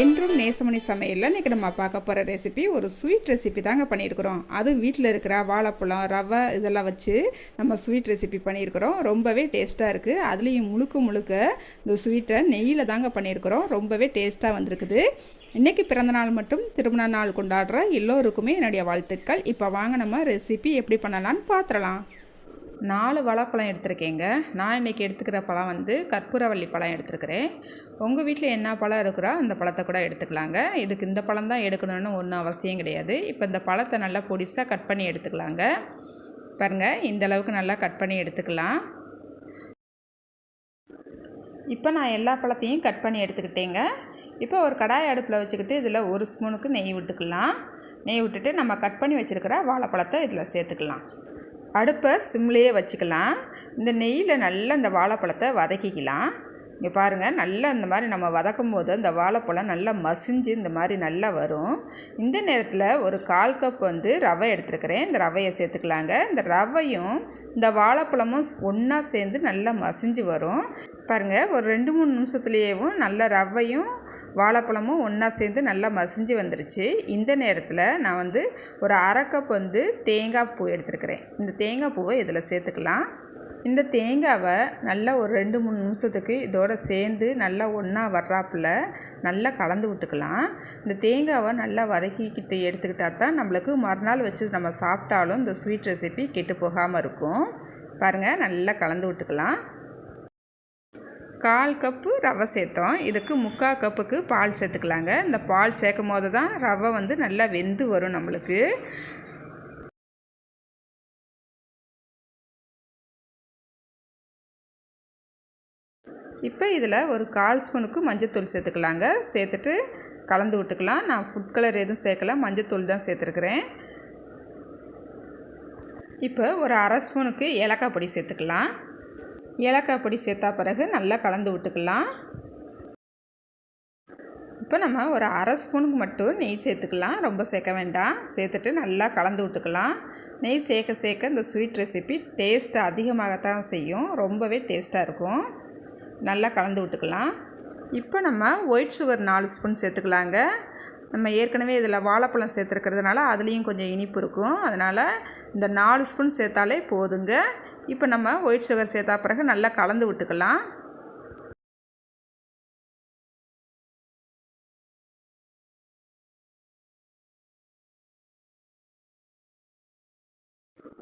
என்றும் நேசமணி சமையலில் இன்றைக்கி நம்ம பார்க்க போகிற ரெசிபி ஒரு ஸ்வீட் ரெசிபி தாங்க பண்ணியிருக்கிறோம். அதுவும் வீட்டில் இருக்கிற வாழைப்பழம் ரவை இதெல்லாம் வச்சு நம்ம ஸ்வீட் ரெசிபி பண்ணியிருக்கிறோம். ரொம்பவே டேஸ்ட்டாக இருக்குது அதுலேயும் முழுக்க முழுக்க இந்த ஸ்வீட்டை நெய்யில் தாங்க பண்ணியிருக்கிறோம். ரொம்பவே டேஸ்ட்டாக வந்திருக்குது. இன்றைக்கி பிறந்தநாள் மட்டும் திருமண நாள் கொண்டாடுற எல்லோருக்குமே என்னுடைய வாழ்த்துக்கள். இப்போ வாங்க நம்ம ரெசிபி எப்படி பண்ணலான்னு பார்த்துடலாம் நாலு வாழைப்பழம் எடுத்திருக்கேங்க. நான் இன்றைக்கி எடுத்துக்கிற பழம் வந்து கற்பூரவள்ளி பழம் எடுத்துருக்கிறேன். உங்கள் வீட்டில் என்ன பழம் இருக்கிறோ அந்த பழத்தை கூட எடுத்துக்கலாங்க. இதுக்கு இந்த பழம் தான் எடுக்கணும்னு ஒன்றும் அவசியம் கிடையாது. இப்போ இந்த பழத்தை நல்லா பொடிசாக கட் பண்ணி எடுத்துக்கலாங்க. பாருங்கள் இந்த அளவுக்கு நல்லா கட் பண்ணி எடுத்துக்கலாம். இப்போ நான் எல்லா பழத்தையும் கட் பண்ணி எடுத்துக்கிட்டேங்க. இப்போ ஒரு கடாய் அடுப்பில் வச்சுக்கிட்டு இதில் ஒரு ஸ்பூனுக்கு நெய் விட்டுக்கலாம். நெய் விட்டுட்டு நம்ம கட் பண்ணி வச்சுருக்கிற வாழைப்பழத்தை இதில் சேர்த்துக்கலாம். அடுப்பை சிம்லேயே வச்சுக்கலாம். இந்த நெய்யில் நல்லா இந்த வாழைப்பழத்தை வதக்கிக்கலாம். இங்கே பாருங்கள் நல்லா இந்த மாதிரி நம்ம வதக்கும் போது இந்த வாழைப்பழம் நல்லா மசிஞ்சு இந்த மாதிரி நல்லா வரும். இந்த நேரத்தில் ஒரு கால் கப் வந்து ரவை எடுத்துருக்கிறேன். இந்த ரவையை சேர்த்துக்கலாங்க. இந்த ரவையும் இந்த வாழைப்பழமும் ஒன்றா சேர்ந்து நல்லா மசிஞ்சு வரும். பாருங்கள் ஒரு ரெண்டு மூணு நிமிஷத்துலேயேவும் நல்ல ரவையும் வாழைப்பழமும் ஒன்றா சேர்ந்து நல்லா மசிஞ்சு வந்துருச்சு. இந்த நேரத்தில் நான் வந்து ஒரு அரை கப் வந்து தேங்காய் பூ எடுத்துருக்கிறேன். இந்த தேங்காய் பூவை இதில் சேர்த்துக்கலாம். இந்த தேங்காவை நல்லா ஒரு ரெண்டு மூணு நிமிஷத்துக்கு இதோட சேர்ந்து நல்லா ஒன்றா வர்றாப்புல நல்லா கலந்து விட்டுக்கலாம். இந்த தேங்காவை நல்லா வதக்கிக்கிட்டு எடுத்துக்கிட்டால் தான் நம்மளுக்கு மறுநாள் வச்சு நம்ம சாப்பிட்டாலும் இந்த ஸ்வீட் ரெசிபி கெட்டு போகாமல் இருக்கும். பாருங்கள் நல்லா கலந்து விட்டுக்கலாம். கால் கப்பு ரவை சேர்த்தோம். இதுக்கு முக்கால் கப்புக்கு பால் சேர்த்துக்கலாங்க. இந்த பால் சேர்க்கும் போது தான் ரவை வந்து நல்லா வெந்து வரும் நம்மளுக்கு. இப்போ இதில் ஒரு கால் ஸ்பூனுக்கு மஞ்சத்தூள் சேர்த்துக்கலாங்க. சேர்த்துட்டு கலந்து விட்டுக்கலாம். நான் ஃபுட் கலர் எதுவும் சேர்க்கல. மஞ்சத்தூள் தான் சேர்த்துருக்குறேன். இப்போ ஒரு அரை ஸ்பூனுக்கு ஏலக்காய் பொடி சேர்த்துக்கலாம். ஏலக்காய் பொடி சேர்த்தா பிறகு நல்லா கலந்து விட்டுக்கலாம். இப்போ நம்ம ஒரு அரை ஸ்பூனுக்கு மட்டும் நெய் சேர்த்துக்கலாம். ரொம்ப சேர்க்க வேண்டாம். சேர்த்துட்டு நல்லா கலந்து விட்டுக்கலாம். நெய் சேர்க்க சேர்க்க இந்த ஸ்வீட் ரெசிபி டேஸ்ட்டு அதிகமாகத்தான் செய்யும். ரொம்பவே டேஸ்ட்டாக இருக்கும். நல்லா கலந்து விட்டுக்கலாம். இப்போ நம்ம ஒயிட் சுகர் நாலு ஸ்பூன் சேர்த்துக்கலாங்க. நம்ம ஏற்கனவே இதில் வாழைப்பழம் சேர்த்துருக்கிறதுனால அதுலேயும் கொஞ்சம் இனிப்பு இருக்கும். அதனால் இந்த நாலு ஸ்பூன் சேர்த்தாலே போதுங்க. இப்போ நம்ம ஒயிட் சுகர் சேர்த்தா பிறகு நல்லா கலந்து விட்டுக்கலாம்.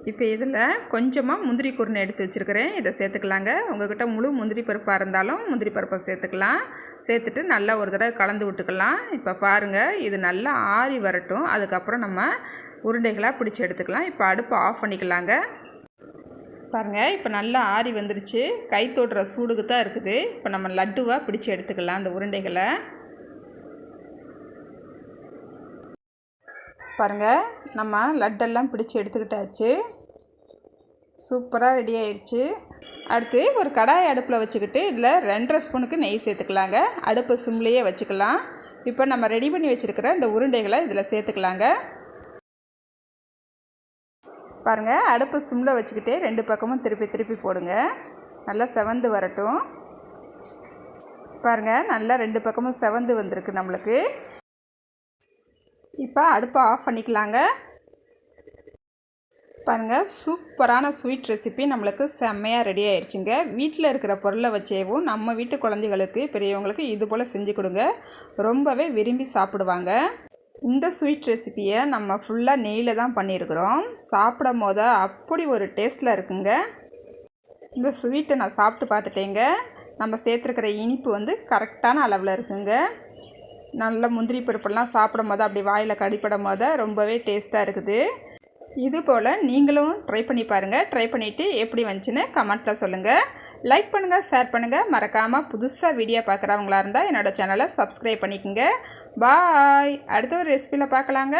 இப்போ இதில் கொஞ்சமாக முந்திரி குருணை எடுத்து வச்சுருக்கிறேன். இதை சேர்த்துக்கலாங்க. உங்கள்கிட்ட முழு முந்திரி பருப்பாக இருந்தாலும் முந்திரி பருப்பை சேர்த்துக்கலாம். சேர்த்துட்டு நல்லா ஒரு தடவை கலந்து விட்டுக்கலாம். இப்போ பாருங்கள் இது நல்லா ஆறி வரட்டும். அதுக்கப்புறம் நம்ம உருண்டைகளாக பிடிச்சி எடுத்துக்கலாம். இப்போ அடுப்பை ஆஃப் பண்ணிக்கலாங்க. பாருங்கள் இப்போ நல்லா ஆறி வந்துருச்சு. கை தோட்டுற சூடுக்கு தான் இருக்குது. இப்போ நம்ம லட்டுவாக பிடிச்சி எடுத்துக்கலாம் அந்த உருண்டைகளை. பாருங்கள் நம்ம லட்டெல்லாம் பிடிச்சி எடுத்துக்கிட்டாச்சு. சூப்பராக ரெடி ஆயிடுச்சு அடுத்து ஒரு கடாய் அடுப்பில் வச்சுக்கிட்டு இதில் ரெண்டரை ஸ்பூனுக்கு நெய் சேர்த்துக்கலாங்க. அடுப்பு சிம்லேயே வச்சுக்கலாம். இப்போ நம்ம ரெடி பண்ணி வச்சுருக்கிற இந்த உருண்டைகளை இதில் சேர்த்துக்கலாங்க. பாருங்கள் அடுப்பு சிம்மில் வச்சுக்கிட்டே ரெண்டு பக்கமும் திருப்பி திருப்பி போடுங்க. நல்லா செவந்து வரட்டும். பாருங்கள் நல்லா ரெண்டு பக்கமும் செவந்து வந்திருக்கு நம்மளுக்கு. இப்போ அடுப்பை ஆஃப் பண்ணிக்கலாங்க. பாருங்கள் சூப்பரான ஸ்வீட் ரெசிபி நம்மளுக்கு செம்மையாக ரெடி ஆயிடுச்சுங்க வீட்டில் இருக்கிற பொருளை வச்சேவும் நம்ம வீட்டு குழந்தைகளுக்கு பெரியவங்களுக்கு இது போல் செஞ்சு கொடுங்க. ரொம்பவே விரும்பி சாப்பிடுவாங்க. இந்த ஸ்வீட் ரெசிப்பியை நம்ம ஃபுல்லாக நெய்யில் தான் பண்ணியிருக்கிறோம். சாப்பிடும் போது அப்படி ஒரு டேஸ்ட்டில் இருக்குங்க. இந்த ஸ்வீட்டை நான் சாப்பிட்டு பார்த்துட்டேங்க. நம்ம சேர்த்துருக்கிற இனிப்பு வந்து கரெக்டான அளவில் இருக்குங்க. நல்ல முந்திரி பருப்பெல்லாம் சாப்பிடும் போது அப்படி வாயில் கடிப்படும் போது ரொம்பவே டேஸ்ட்டாக இருக்குது. இது போல் நீங்களும் ட்ரை பண்ணி பாருங்கள் ட்ரை பண்ணிவிட்டு எப்படி வந்துச்சுன்னு கமெண்ட்டில் சொல்லுங்கள் லைக் பண்ணுங்கள் ஷேர் பண்ணுங்கள் மறக்காமல் புதுசாக வீடியோ பார்க்குறவங்களா இருந்தால் என்னோடய சேனலை சப்ஸ்கிரைப் பண்ணிக்கோங்க. பாய் அடுத்த ஒரு ரெசிபியில் பார்க்கலாங்க.